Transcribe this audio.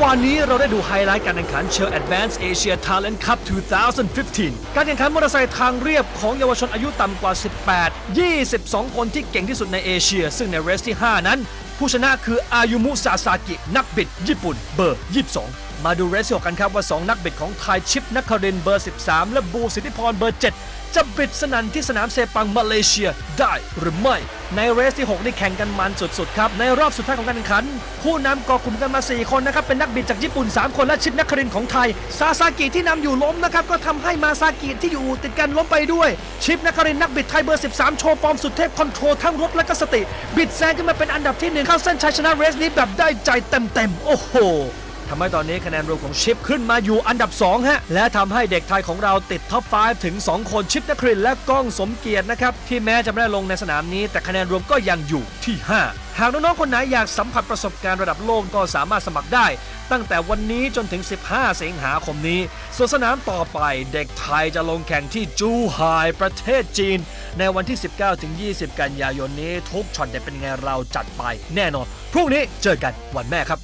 อวานนี้เราได้ดูไฮไลท์การแข่งขันเชล Advanced Asia Talent Cup 2015 การแข่งขันมอเตอร์ไซค์ทางเรียบของเยาวชนอายุต่ำกว่า 18 22 คนที่เก่งที่สุดในเอเชีย ซึ่งในเรสที่ 5 นั้น ผู้ชนะคืออายุมุซาซากิ นักบิดญี่ปุ่นเบอร์ 22 มาดูเรสที่หกกันครับว่า 2 นักบิดของไทยชิปนักคารินเบอร์ 13 และบูสิทธิพรเบอร์ 7 จะบิดสนันที่สนามเซปังมาเลเซียได้หรือไม่ ในเรสที่ 6 นี่แข่งกันมันสุดๆครับ ในรอบสุดท้ายของการแข่งขัน ผู้นำก่อกลุ่มกันมา 4 คนนะครับ เป็นนักบิดจากญี่ปุ่น 3 คนและชิปนักคารินของไทย ซาซากิที่นำอยู่ล้มนะครับก็ทำให้มาซากิที่อยู่ติดกันล้มไปด้วย ชิปนักคารินนักบิดไทยเบอร์ 13 โชว์ฟอร์มสุดเทพคอนโทรลทั้งรถและก็สติ บิดแซงขึ้นมาเป็นอันดับที่หนึ่งเข้าเส้นชัยชนะเรสนี้แบบได้ใจเต็มๆโอ้โห ทำให้ตอนนี้คะแนนรวมของชิปขึ้นมาอยู่อันดับ 2 ฮะ และทำให้เด็กไทยของเราติดท็อป 5 ถึง 2 คนชิปนครินและก้องสมเกียรตินะครับ ที่แม้จะไม่ได้ลงในสนามนี้ แต่คะแนนรวมก็ยังอยู่ที่ 5 หากน้องๆคนไหนอยากสัมผัสประสบการณ์ระดับโลกก็สามารถสมัครได้ ตั้งแต่วันนี้จนถึง 15 สิงหาคมนี้ ส่วนสนามต่อไปเด็กไทยจะลงแข่งที่จูไฮประเทศจีน ในวันที่ 19ถึง20 กันยายนนี้ทุกช็อตเด็ดเป็นไงเราจัดไป แน่นอนพรุ่งนี้เจอกันวันแม่ครับ